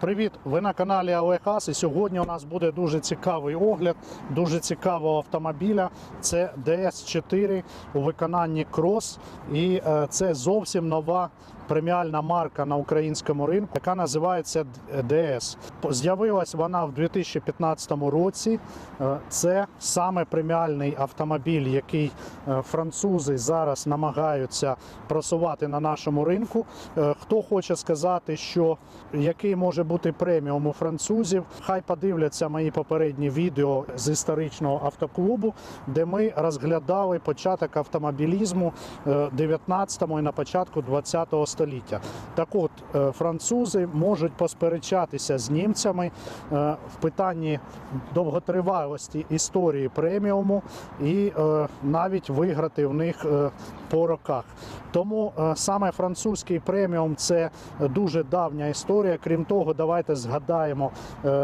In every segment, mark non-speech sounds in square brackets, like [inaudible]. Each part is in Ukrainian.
Привіт! Ви на каналі Олехас і сьогодні у нас буде дуже цікавий огляд, дуже цікавого автомобіля. Це DS4 у виконанні Cross. І е, це зовсім нова преміальна марка на українському ринку, яка називається DS. З'явилась вона в 2015 році. Е, Це саме преміальний автомобіль, який е, французи зараз намагаються просувати на нашому ринку. Е, Хто хоче сказати, що який може бути преміум у французів, хай подивляться мої попередні відео з історичного автоклубу, де ми розглядали початок автомобілізму е, 19 і на початку 20-го століття. Так от, е, французи можуть посперечатися з німцями е, в питанні довготривалості історії преміуму і е, навіть виграти в них по роках. Тому саме французький преміум це дуже давня історія. Крім того, давайте згадаємо,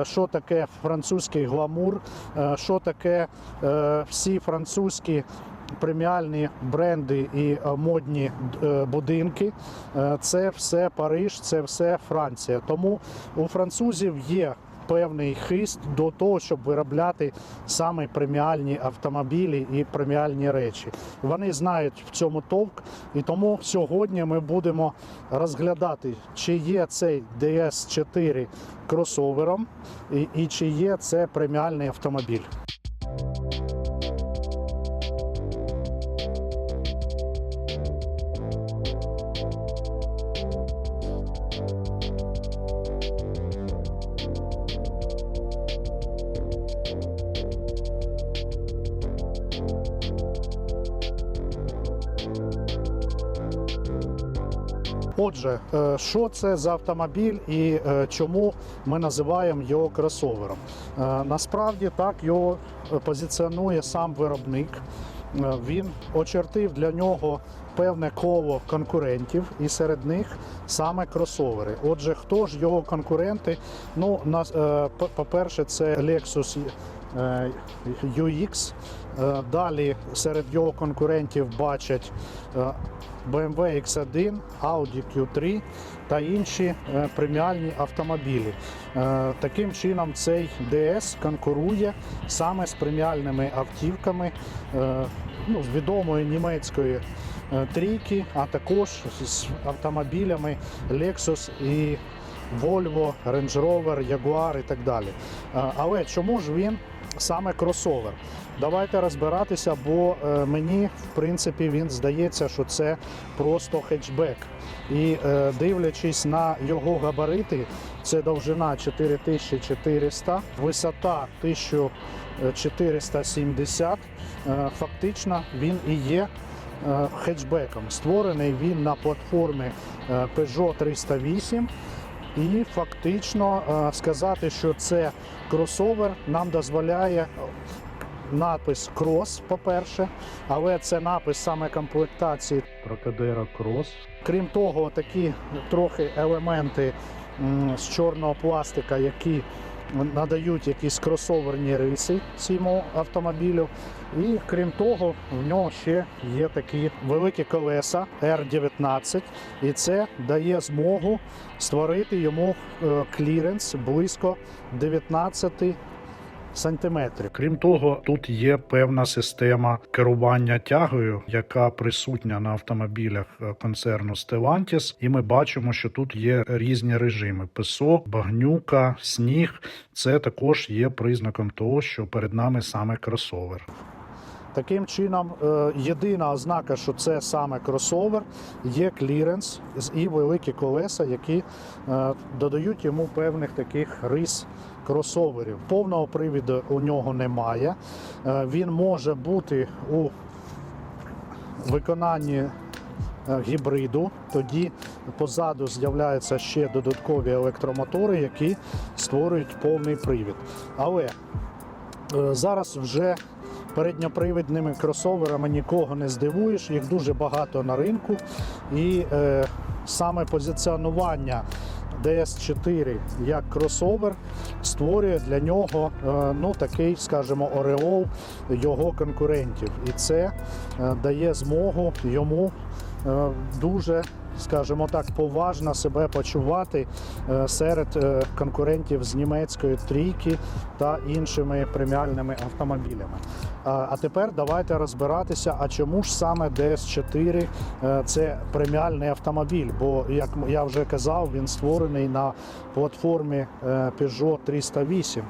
що таке французький гламур, що таке всі французькі. Преміальні бренди і е, модні е, будинки Е, це все Париж, це все Франція. Тому у французів є певний хист до того, щоб виробляти саме преміальні автомобілі і преміальні речі. Вони знають в цьому товк, і тому сьогодні ми будемо розглядати, чи є цей DS4 кросовером, і, і чи є це преміальний автомобіль. Отже, е, що це за автомобіль і е, чому ми називаємо його кросовером? Е, Насправді так його позиціонує сам виробник. Він очертив для нього певне коло конкурентів, і серед них саме кросовери. Отже, хто ж його конкуренти? Ну, по- по-перше, це Lexus UX. Е, Далі серед його конкурентів бачать е, BMW X1, Audi Q3 та інші е, преміальні автомобілі. Е, Таким чином, цей DS конкурує саме з преміальними автівками е, ну, з відомої німецької е, трійки, а також з автомобілями Lexus і Volvo, Range Rover, Jaguar і так далі. Е, Але чому ж він саме кросовер? Давайте розбиратися, бо е, мені в принципі він здається, що це просто хетчбек. І е, дивлячись на його габарити, це довжина 4400, висота 1470. Е, Фактично він і є хетчбеком. Створений він на платформі Peugeot 308. І фактично е, сказати, що це кросовер, нам дозволяє напис крос, по-перше, але це напис саме комплектації прокадера крос. Крім того, такі трохи елементи з чорного пластика, які надають якісь кросоверні риси цьому автомобілю. І крім того, в нього ще є такі великі колеса R19, і це дає змогу створити йому е, кліренс близько 19 сантиметрів. Крім того, тут є певна система керування тягою, яка присутня на автомобілях е, концерну Stellantis. І ми бачимо, що тут є різні режими: пісок, багнюка, сніг. Це також є признаком того, що перед нами саме кросовер. Таким чином, е, єдина ознака, що це саме кросовер, є кліренс і великі колеса, які е, додають йому певних таких рис кросоверів. Повного привіду у нього немає. Е, Він може бути у виконанні гібриду. Тоді позаду з'являються ще додаткові електромотори, які створюють повний привід. Але Зараз вже передньопривідними кросоверами нікого не здивуєш, їх дуже багато на ринку. І е, саме позиціонування DS4 як кросовер створює для нього е, ну, такий, скажімо, ореол його конкурентів. І це е, дає змогу йому е, дуже скажімо так, поважно себе почувати е, серед е, конкурентів з німецької трійки та іншими преміальними автомобілями. А тепер давайте розбиратися, а чому ж саме DS4 е, це преміальний автомобіль? Бо, як я вже казав, він створений на платформі Peugeot 308.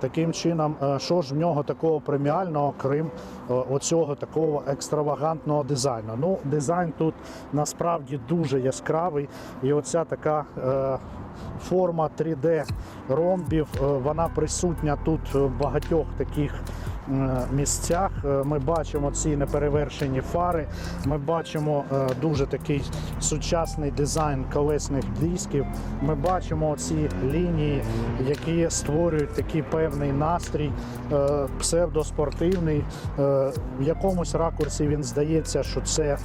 Таким чином, е, що ж в нього такого преміального, крім е, оцього такого екстравагантного дизайну? Ну, дизайн тут насправді дуже яскравий, і оця така е, форма 3D ромбів, вона присутня тут в багатьох таких місцях. Е, Ми бачимо ці неперевершені фари. Ми бачимо е, дуже такий сучасний дизайн колесних дисків. Ми бачимо ці лінії, які створюють такий певний настрій, е, псевдоспортивний. Е, В якомусь ракурсі він здається, що це.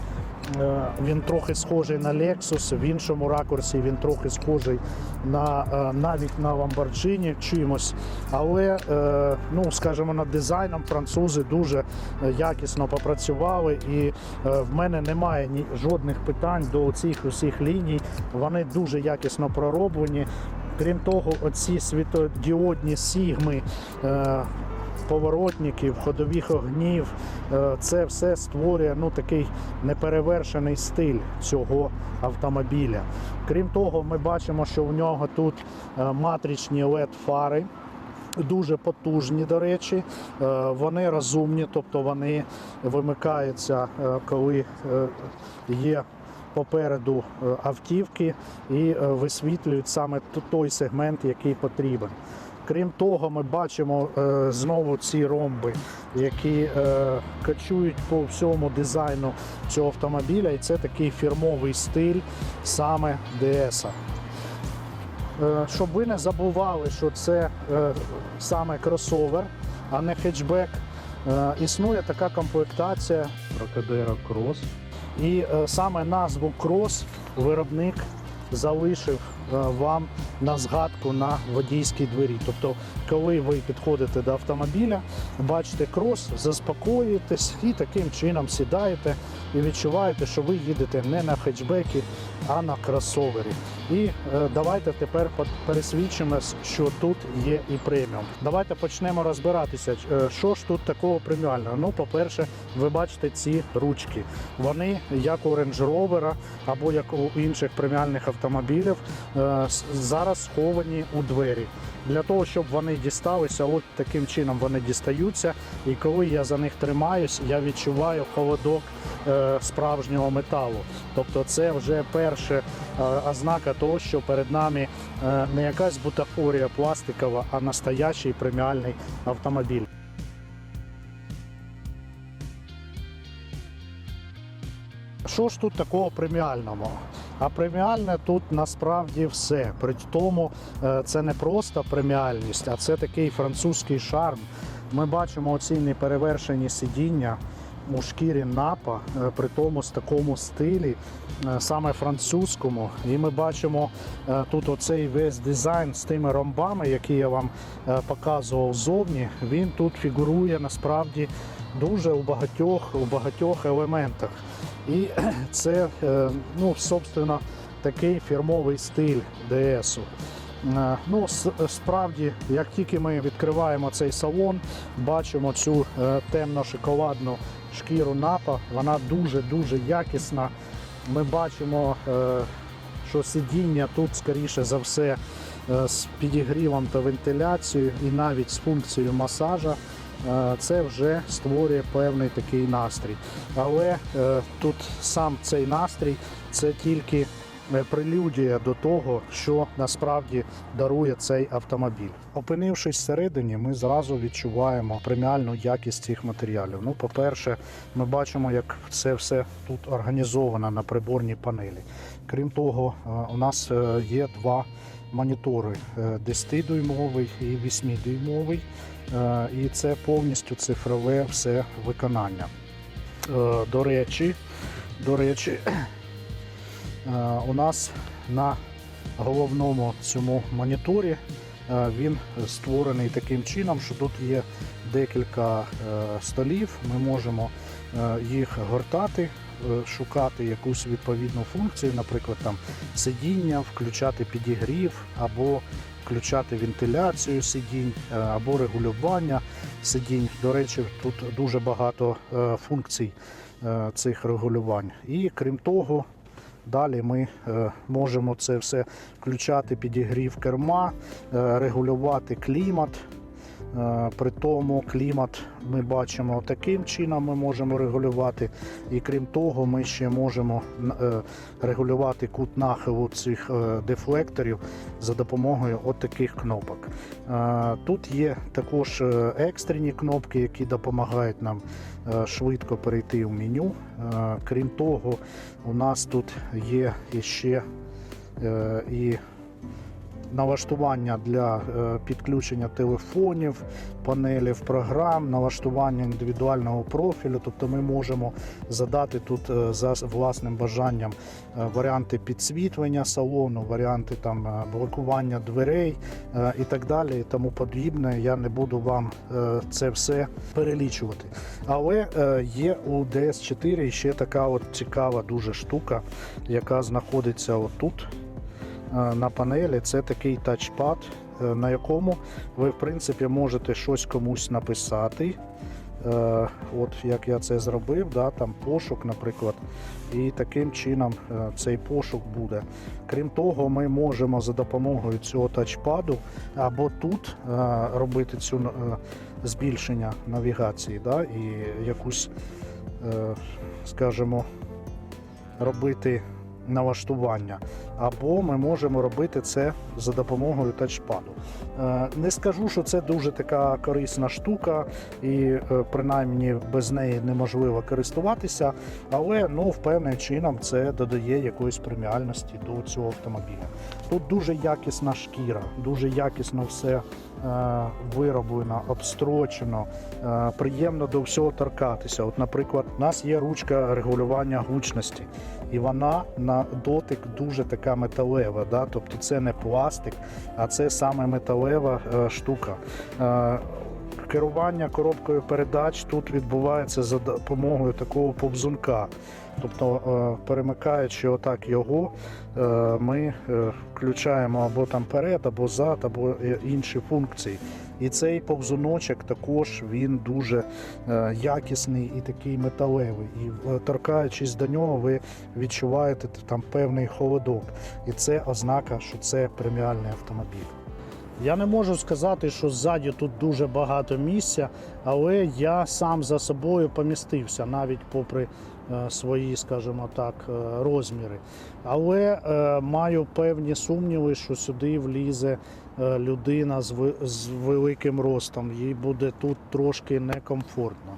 Е, Він трохи схожий на Lexus, в іншому ракурсі він трохи схожий на е, навіть на Lamborghini чимось. Але, е, ну скажімо, над дизайном французи дуже якісно попрацювали, і в мене немає ні жодних питань до цих усіх ліній. Вони дуже якісно пророблені. Крім того, оці світодіодні сігми. Поворотників, ходових огнів, е, це все створює ну, такий неперевершений стиль цього автомобіля. Крім того, ми бачимо, що в нього тут е, матричні led фари дуже потужні, до речі. Е, Вони розумні, тобто вони вимикаються, коли є попереду автівки і висвітлюють саме той сегмент, який потрібен. Крім того, ми бачимо е, знову ці ромби, які е, кочують по всьому дизайну цього автомобіля, і це такий фірмовий стиль саме DS. Е, Щоб ви не забували, що це е, саме кросовер, а не хетчбек. Е, Існує така комплектація Trocadero Cross. І е, саме назву Cross виробник залишив вам на згадку на водійській двері. Тобто, коли ви підходите до автомобіля, бачите крос, заспокоюєтесь і таким чином сідаєте і відчуваєте, що ви їдете не на хетчбекі, а на кросовері. І е, давайте тепер пересвідчимось, що тут є і преміум. Давайте почнемо розбиратися, е, що ж тут такого преміального. Ну, по-перше, ви бачите ці ручки. Вони, як у Range Rover або як у інших преміальних автомобілів, е, зараз сховані у двері. Для того, щоб вони дісталися, от таким чином вони дістаються. І коли я за них тримаюсь, я відчуваю холодок е, справжнього металу. Тобто, це вже перша е, ознака того, що перед нами е, не якась бутафорія пластикова, а настоящий преміальний автомобіль. Що ж тут такого преміального? А преміальне тут насправді все. При тому е, це не просто преміальність, а це такий французький шарм. Ми бачимо оці неперевершені сидіння у шкірі напа, е, при тому з такому стилі, е, саме французькому. І ми бачимо тут оцей весь дизайн з тими ромбами, які я вам показував ззовні. Він тут фігурує насправді дуже у багатьох, у багатьох елементах. І [clears throat] це, е, ну, собственно, такий фірмовий стиль ДСу. Е, Ну, справді, як тільки ми відкриваємо цей салон, бачимо цю е, темно-шоколадну шкіру напа, вона дуже-дуже якісна. Ми бачимо, що сидіння тут, скоріше за все, з підігрівом та вентиляцією і навіть з функцією масажа. Це вже створює певний такий настрій. Але е, тут сам цей настрій це тільки е, прелюдія до того, що насправді дарує цей автомобіль. Опинившись всередині, ми зразу відчуваємо преміальну якість цих матеріалів. Ну, по-перше, ми бачимо, як це все тут організовано на приборній панелі. Крім того, е, у нас є два монітори: е, 10-дюймовий і 8-дюймовий. Е, І це повністю цифрове все виконання. Е, До речі, до речі, [clears throat] е, у нас на головному цьому моніторі він створений таким чином, що тут є декілька столів. Ми можемо їх гортати шукати якусь відповідну функцію, наприклад, там сидіння, включати підігрів або включати вентиляцію сидінь е, або регулювання сидінь. До речі, тут дуже багато е, функцій е, цих регулювань. І крім того, далі ми можемо це все включати підігрів керма, регулювати клімат. Е, При тому клімат ми бачимо таким чином, ми можемо регулювати. І крім того, ми ще можемо е, регулювати кут нахилу цих е, дефлекторів за допомогою от таких кнопок. Тут є також екстрені кнопки, які допомагають нам швидко перейти в меню. Крім того, у нас тут є іще е, і налаштування для е, підключення телефонів, панелів програм, налаштування індивідуального профілю. Тобто ми можемо задати тут е, за власним бажанням е, варіанти підсвітлення салону, варіанти там блокування дверей і так далі, і тому подібне. Я не буду вам це все перелічувати. Але є у DS4 ще така от цікава дуже штука, яка знаходиться отут на панелі. Це такий тачпад, е, на якому ви, в принципі, можете щось комусь написати. Е, От як я це зробив, да, там пошук, наприклад, і таким чином е, цей пошук буде. Крім того, ми можемо за допомогою цього тачпаду або тут е, робити цю е, збільшення навігації, да, і якусь, е, скажімо, робити налаштування. Або ми можемо робити це за допомогою тачпаду. Е, Не скажу, що це дуже така корисна штука, і е, принаймні без неї неможливо користуватися, але ну, в певним чином це додає якоїсь преміальності до цього автомобіля. Тут дуже якісна шкіра, дуже якісно все вироблено, обстрочено, е, приємно до всього торкатися. От, наприклад, у нас є ручка регулювання гучності, і вона на дотик дуже така металева. Да? Тобто це не пластик, а це саме металева е, штука. Керування коробкою передач тут відбувається за допомогою такого повзунка. Тобто, е, перемикаючи отак його, е, ми е, включаємо або там перед, або зад, або інші функції. І цей повзуночок також він дуже якісний і такий металевий. І торкаючись до нього, ви відчуваєте там певний холодок. І це ознака, що це преміальний автомобіль. Я не можу сказати, що ззаді тут дуже багато місця, але я сам за собою помістився, навіть попри е, свої, скажімо так, е, розміри. Але е, маю певні сумніви, що сюди влізе людина з, великим ростом. Їй буде тут трошки некомфортно.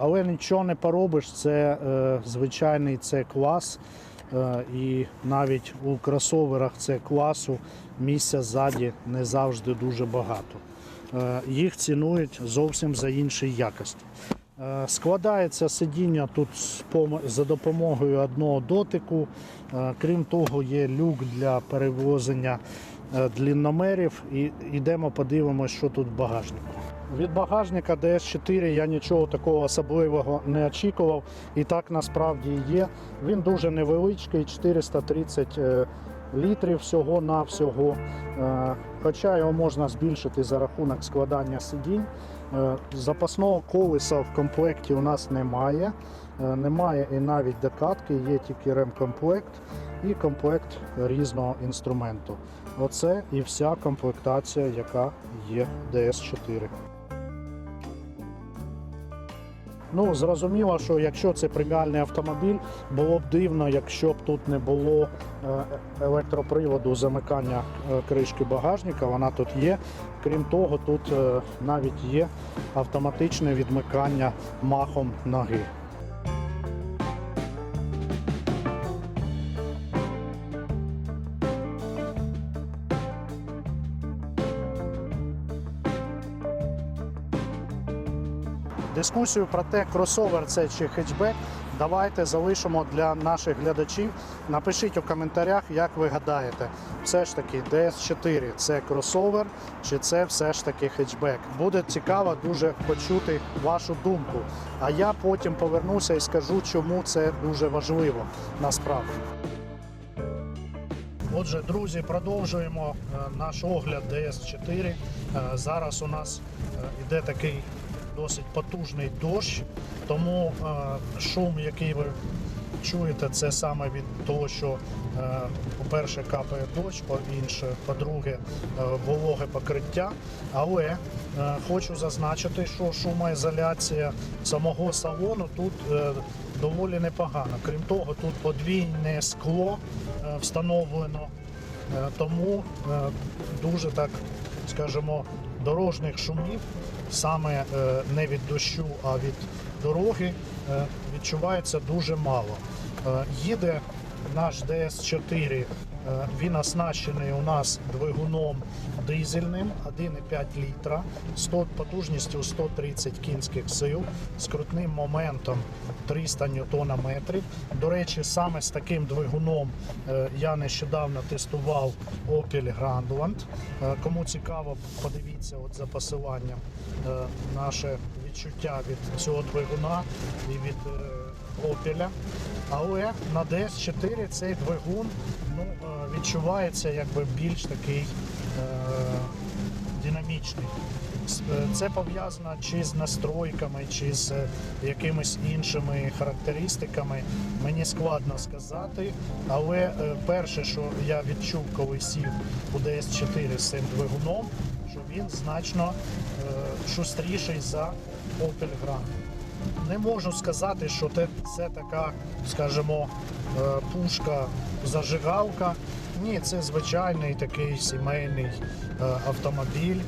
Але нічого не поробиш, це звичайний це клас. Е, І навіть у кросоверах це класу місця ззаді не завжди дуже багато. Е, Їх цінують зовсім за інші якості. Е, Складається сидіння тут за допомогою одного дотику. Крім того, є люк для перевозення длінномерів. І йдемо подивимося, що тут в багажнику. Від багажника DS4 я нічого такого особливого не очікував. І так насправді є. Він дуже невеличкий, 430 е, літрів всього на всього. Е, Хоча його можна збільшити за рахунок складання сидінь. Е, Запасного колеса в комплекті у нас немає. Немає і навіть докатки, є тільки ремкомплект і комплект різного інструменту. Оце і вся комплектація, яка є DS4. Ну, зрозуміло, що якщо це преміальний автомобіль, було б дивно, якщо б тут не було е, електроприводу замикання е, кришки багажника. Вона тут є. Крім того, тут е, навіть є автоматичне відмикання махом ноги. Дискусію про те, кросовер це чи хетчбек давайте залишимо для наших глядачів. Напишіть у коментарях, як ви гадаєте, все ж таки DS4 це кросовер чи це все ж таки хетчбек. Буде цікаво дуже почути вашу думку. А я потім повернуся і скажу, чому це дуже важливо насправді. Отже, друзі, продовжуємо е, наш огляд DS4. Е, Зараз у нас е, іде такий досить потужний дощ, тому е, шум, який ви чуєте, це саме від того, що, е, по-перше, капає дощ, по-інше, по-друге, е, вологе покриття. Але хочу зазначити, що шумоізоляція самого салону тут доволі непогана. Крім того, тут подвійне скло встановлено, тому дуже так, скажімо, дорожніх шумів саме е, не від дощу, а від дороги е, відчувається дуже мало. Е, Їде наш DS4, е, він оснащений у нас двигуном дизельним 1,5 літра, 100, потужністю 130 кінських сил, з крутним моментом 300 ньютона-метрів. До речі, саме з таким двигуном е, я нещодавно тестував Opel Grandland. Е, Кому цікаво, подивіться от за посиланням е, наше відчуття від цього двигуна і від е, Opel. Але на DS4 цей двигун е, відчувається якби більш такий е, динамічний. Е, Це пов'язано чи з настройками, чи з якимись іншими характеристиками. Мені складно сказати. Але е, перше, що я відчув, коли сів у DS4 з цим двигуном, що він значно е, шустріший за Opel Grande. Не можу сказати, що це, така, скажімо, е, пушка зажигалка. Ні, це звичайний такий сімейний е, автомобіль,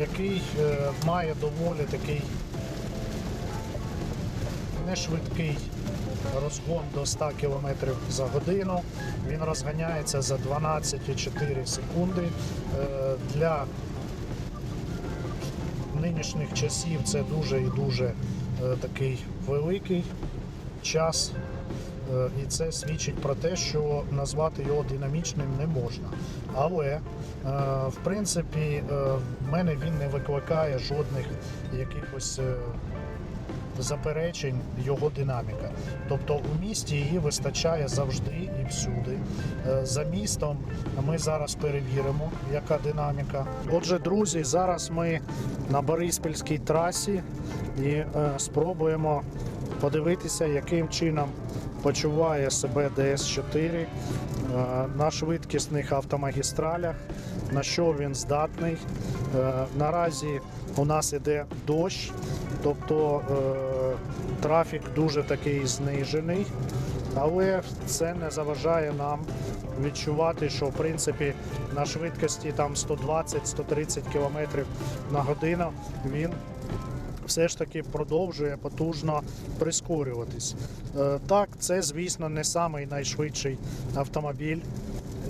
який е, має доволі такий нешвидкий розгон до 100 км за годину. Він розганяється за 12,4 секунди. Для нинішніх часів це дуже і дуже такий великий час. Е, І це свідчить про те, що назвати його динамічним не можна. Але, е, в принципі, е, в мене він не викликає жодних якихось е, заперечень його динаміка. Тобто у місті її вистачає завжди і всюди. Е, За містом ми зараз перевіримо, яка динаміка. Отже, друзі, зараз ми на Бориспільській трасі і е, спробуємо подивитися, яким чином почуває себе DS4 е, на швидкісних автомагістралях, на що він здатний. Наразі у нас іде дощ, тобто е, трафік дуже такий знижений, але це не заважає нам відчувати, що в принципі на швидкості там 120-130 км на годину він все ж таки продовжує потужно прискорюватись. Е, Так, це, звісно, не самий найшвидший автомобіль,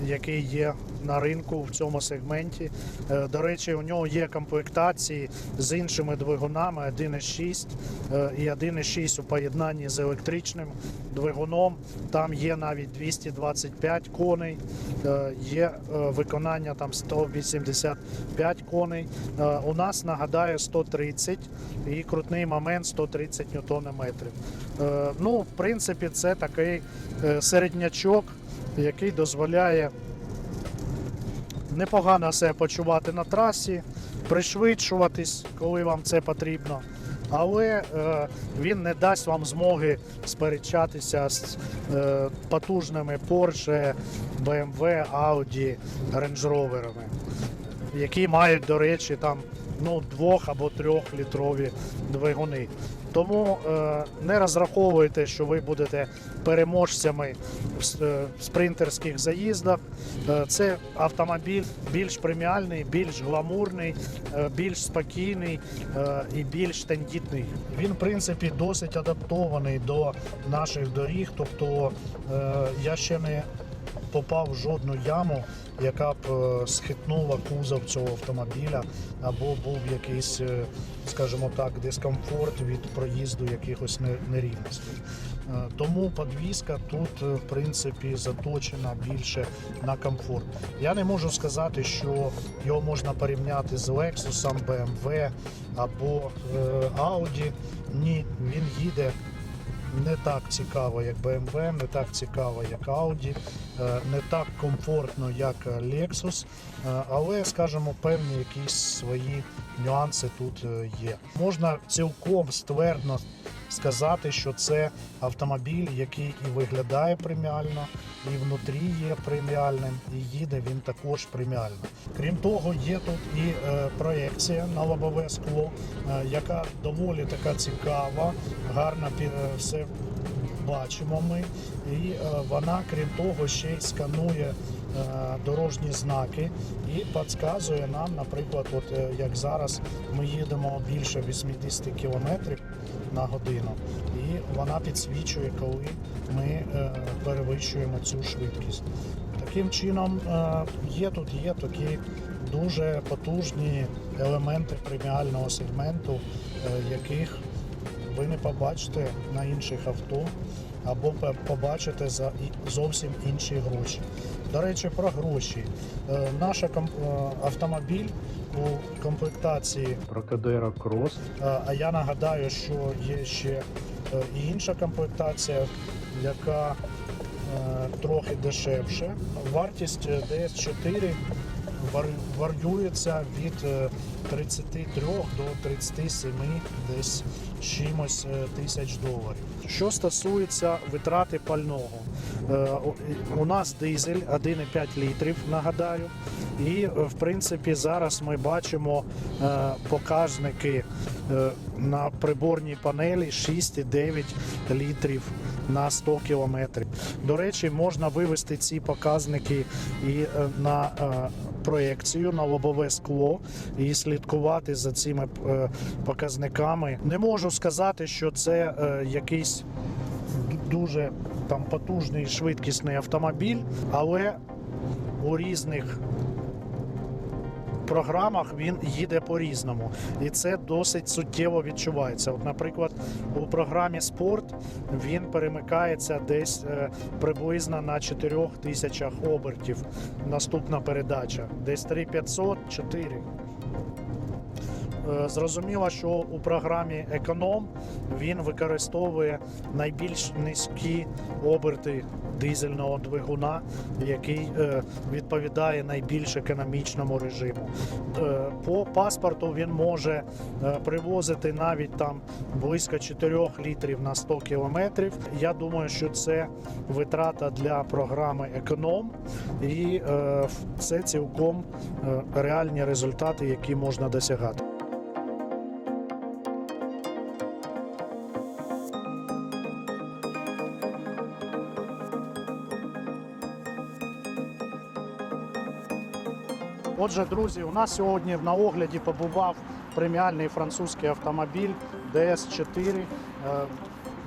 який є на ринку в цьому сегменті. Е, До речі, у нього є комплектації з іншими двигунами 1.6 е, і 1.6 у поєднанні з електричним двигуном. Там є навіть 225 коней, е, є виконання там 185 коней. У нас нагадаю 130 і крутний момент 130 ньютона-метрів. Е, Ну, в принципі, це такий середнячок, який дозволяє непогано себе почувати на трасі, пришвидшуватись, коли вам це потрібно. Але е, він не дасть вам змоги сперечатися з е, потужними Porsche, BMW, Audi, Range Rover'ами, які мають, до речі, там ну, двох або трьохлітрові двигуни. Тому е, не розраховуйте, що ви будете переможцями в е, спринтерських заїздах. Е, це автомобіль більш преміальний, більш гламурний, е, більш спокійний е, і більш тендітний. Він, в принципі, досить адаптований до наших доріг. Тобто е, я ще не попав в жодну яму, яка б е, схитнула кузов цього автомобіля, або був якийсь, е, скажімо так, дискомфорт від проїзду якихось не- нерівностей. Е, Тому подвізка тут, е, в принципі, заточена більше на комфорт. Я не можу сказати, що його можна порівняти з Lexus, BMW або е, Audi. Ні, він їде не так цікаво, як BMW, не так цікаво, як Audi, е, не так комфортно, як Lexus, е, але, скажімо, певні якісь свої нюанси тут е, є. Можна цілком ствердно сказати, що це автомобіль, який і виглядає преміально, і внутрі є преміальним, і їде він також преміально. Крім того, є тут і е, проекція на лобове скло, е, яка доволі така цікава, гарно е, все бачимо ми. І вона, крім того, ще й сканує дорожні знаки і підказує нам, наприклад, от як зараз ми їдемо більше 80 км на годину, і вона підсвічує, коли ми е, перевищуємо цю швидкість. Таким чином, е, є тут є такі дуже потужні елементи преміального сегменту, е, яких ви не побачите на інших авто або побачите за зовсім інші гроші. До речі, про гроші. Е, Наш автомобіль у комплектації Trocadero Cross. Е, А я нагадаю, що є ще е, і інша комплектація, яка е, трохи дешевше. Вартість е, DS4 вар- варіюється від е, 33 до 37 десь чимось е, тисяч доларів. Що стосується витрати пального, е, у- у нас дизель 1,5 літрів, нагадаю. І е, в принципі зараз ми бачимо е, показники е, на приборній панелі 6,9 літрів на 100 кілометрів. До речі, можна вивести ці показники і е, на е, проекцію на лобове скло і слідкувати за цими е, показниками. Не можу сказати, що це е, якийсь дуже там потужний швидкісний автомобіль, але у різних програмах він їде по-різному, і це досить суттєво відчувається. От, наприклад, у програмі Спорт він перемикається десь е, приблизно на 4 тисячах обертів. Наступна передача, десь 3500 4 Е, Зрозуміло, що у програмі економ він використовує найбільш низькі оберти дизельного двигуна, який е, відповідає найбільш економічному режиму. Е, По паспорту він може е, привозити навіть там близько 4 літрів на 100 кілометрів. Я думаю, що це витрата для програми економ, і е, це цілком е, реальні результати, які можна досягати. Отже, друзі, у нас сьогодні на огляді побував преміальний французький автомобіль DS4. Е,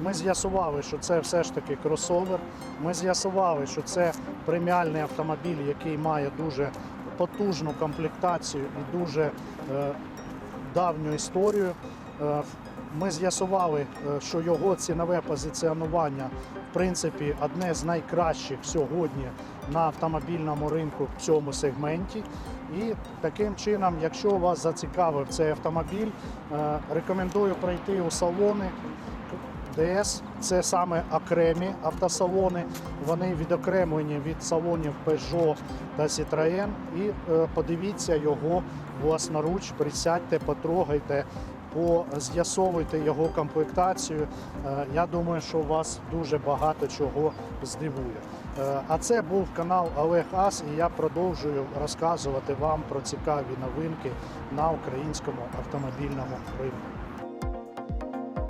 Ми з'ясували, що це все ж таки кросовер. Ми з'ясували, що це преміальний автомобіль, який має дуже потужну комплектацію і дуже е, давню історію. Ми з'ясували, е, що його цінове позиціонування в принципі одне з найкращих сьогодні на автомобільному ринку в цьому сегменті. І таким чином, якщо вас зацікавив цей автомобіль, е, рекомендую прийти у салони. ДС це саме окремі автосалони. Вони відокремлені від салонів Peugeot та Citroën. І е, подивіться його власноруч, присядьте, потрогайте, по- з'ясовуйте його комплектацію. Е, Я думаю, що вас дуже багато чого здивує. Е, А це був канал Олег Ас, і я продовжую розказувати вам про цікаві новинки на українському автомобільному ринку.